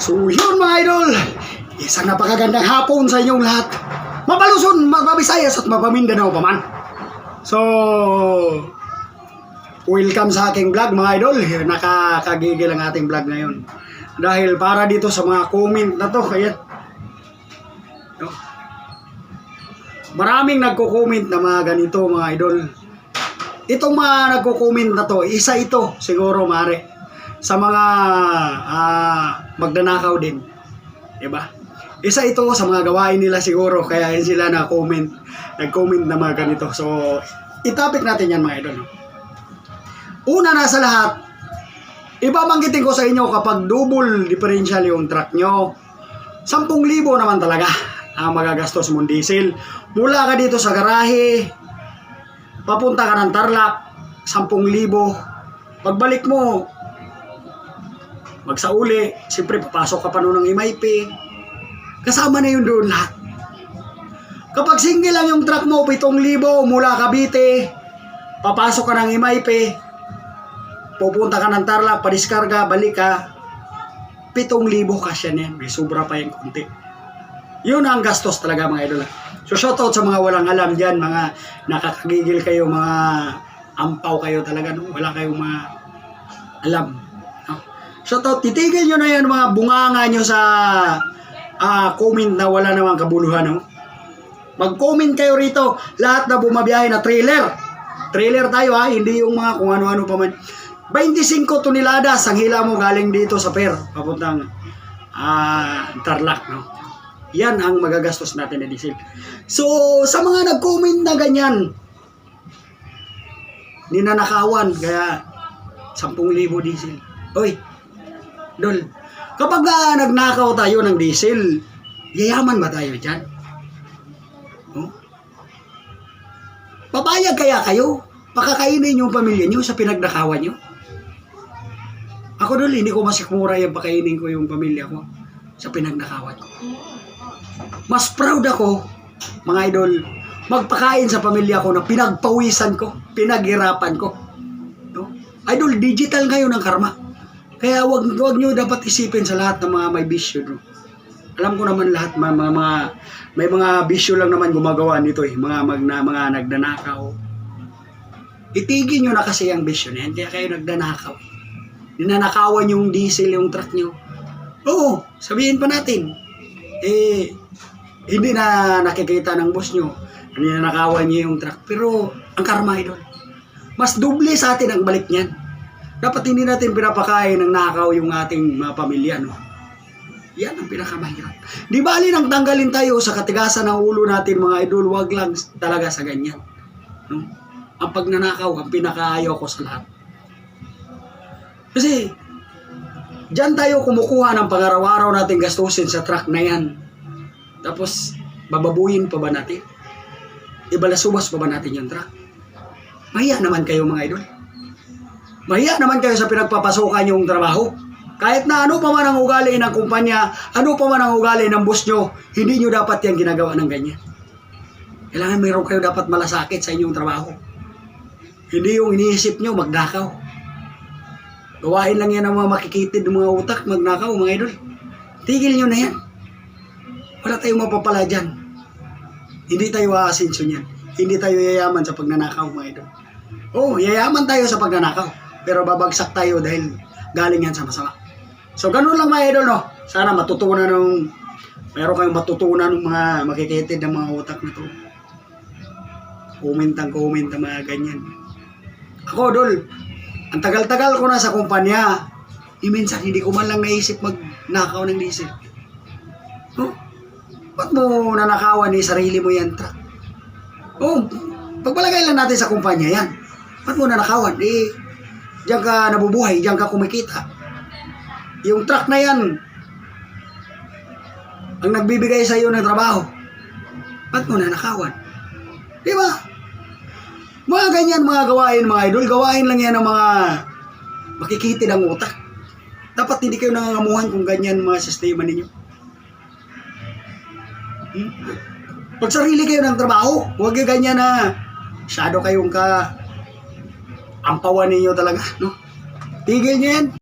So yun mga idol, isang napakagandang hapon sa inyong lahat. Mapaluson, mababisayas at mapamindanao pa man. So, welcome sa aking vlog mga idol. Nakakagigil ang ating vlog ngayon. Dahil para dito sa mga comment na to, kaya no? Maraming nagko-comment na mga ganito mga idol. Itong mga nagko-comment na to, isa ito siguro mare sa mga ah, magdanakaw din. 'Di ba? Isa ito sa mga gawain nila siguro kaya yun sila na comment, nag-comment na mga ganito. So, itapik natin yan mga idol. no? Una na sa lahat, ibabanggitin ko sa inyo kapag double differential yung truck nyo, 10,000 naman talaga ang magagastos mong diesel. Mula ka dito sa garahe, papunta ka ng Tarlac, 10,000. Pagbalik mo, magsauli, siyempre papasok ka pa noon ng MIP. Kasama na yun doon lahat. Kapag single lang yung truck mo, 7,000 mula Cavite, papasok ka ng MIP, pupunta ka ng Tarlac, padiskarga, balik ka, 7,000 kasya niyan. May sobra pa yung konti. Yun ang gastos talaga mga idol. So shoutout sa mga walang alam diyan, mga nakakagigil kayo, mga ampaw kayo talaga, no? wala kayong mga alam. No? Shoutout, titigil nyo na yan mga bunganga nyo sa ah, comment na wala namang kabuluhan. No? Mag-comment kayo rito, lahat na bumabiyahe na trailer. Trailer tayo ha, hindi yung mga kung ano-ano pa man. 25 toneladas ang hila mo galing dito sa Per, papuntang ah, Tarlac. No? Yan ang magagastos natin na diesel. So, sa mga nag-comment na ganyan, ninanakawan, kaya 10,000 diesel. Oy, Dol, kapag ah, nagnakaw tayo ng diesel, yayaman ba tayo dyan? Oh? Papayag kaya kayo? Pakakainin yung pamilya nyo sa pinagnakawan nyo? Ako dol, hindi ko masikmura yung pakainin ko yung pamilya ko sa pinagnakawan ko. Mas proud ako, mga idol, magpakain sa pamilya ko na pinagpawisan ko, pinaghirapan ko. No? Idol, digital ngayon ang karma. Kaya wag wag niyo dapat isipin sa lahat ng mga may bisyo. No? Alam ko naman lahat mga, mga, mga may mga bisyo lang naman gumagawa nito eh, mga magna, mga nagdanakaw. Itigil niyo na kasi ang bisyo na kaya kayo nagdanakaw. Ninanakawan yung diesel yung truck niyo. Oo, sabihin pa natin. Eh, hindi na nakikita ng boss nyo. Ninanakawan niyo yung truck. Pero, ang karma idol. Mas doble sa atin ang balik niyan. Dapat hindi natin pinapakain ng nakaw yung ating mga pamilya, no? Yan ang pinakamahirap. Di bali nang tanggalin tayo sa katigasan ng ulo natin, mga idol, wag lang talaga sa ganyan. No? Ang pagnanakaw, ang pinakaayaw ko sa lahat. Kasi, Diyan tayo kumukuha ng pangaraw-araw natin gastusin sa truck na yan. Tapos, bababuyin pa ba natin? Ibalasubas pa ba natin yung truck? Mahiya naman kayo mga idol. Mahiya naman kayo sa pinagpapasukan yung trabaho. Kahit na ano pa man ang ugali ng kumpanya, ano pa man ang ugali ng boss nyo, hindi nyo dapat yan ginagawa ng ganyan. Kailangan mayroon kayo dapat malasakit sa inyong trabaho. Hindi yung iniisip nyo magdakaw. Gawain lang yan ang mga makikitid ng mga utak, magnakaw, mga idol. Tigil nyo na yan. Wala tayong mapapala dyan. Hindi tayo aasinso niyan. Hindi tayo yayaman sa pagnanakaw, mga idol. Oo, yayaman tayo sa pagnanakaw. Pero babagsak tayo dahil galing yan sa masama. So, ganun lang mga idol, no? Sana matutunan ng... Meron kayong matutunan ng mga makikitid ng mga utak na to. Comment ang comment ang mga ganyan. Ako, Dol, ang tagal-tagal ko na sa kumpanya, eh, minsan hindi ko man lang naisip magnakaw ng diesel. Oh, ba't mo nanakawan ni sarili mo yan, truck? Oh, pagpalagay lang natin sa kumpanya yan. Ba't mo nanakawan? Eh, diyan ka nabubuhay, diyan ka kumikita. Yung truck na yan, ang nagbibigay sa iyo ng trabaho, ba't mo nanakawan? Di ba? Mga ganyan mga gawain mga idol, gawain lang yan ng mga makikitid ang utak. Dapat hindi kayo nangangamuhan kung ganyan mga sistema ninyo. Hmm? Pag sarili kayo ng trabaho, huwag yung ganyan na shadow kayong ka ampawan ninyo talaga, no? Tigil nyo yan.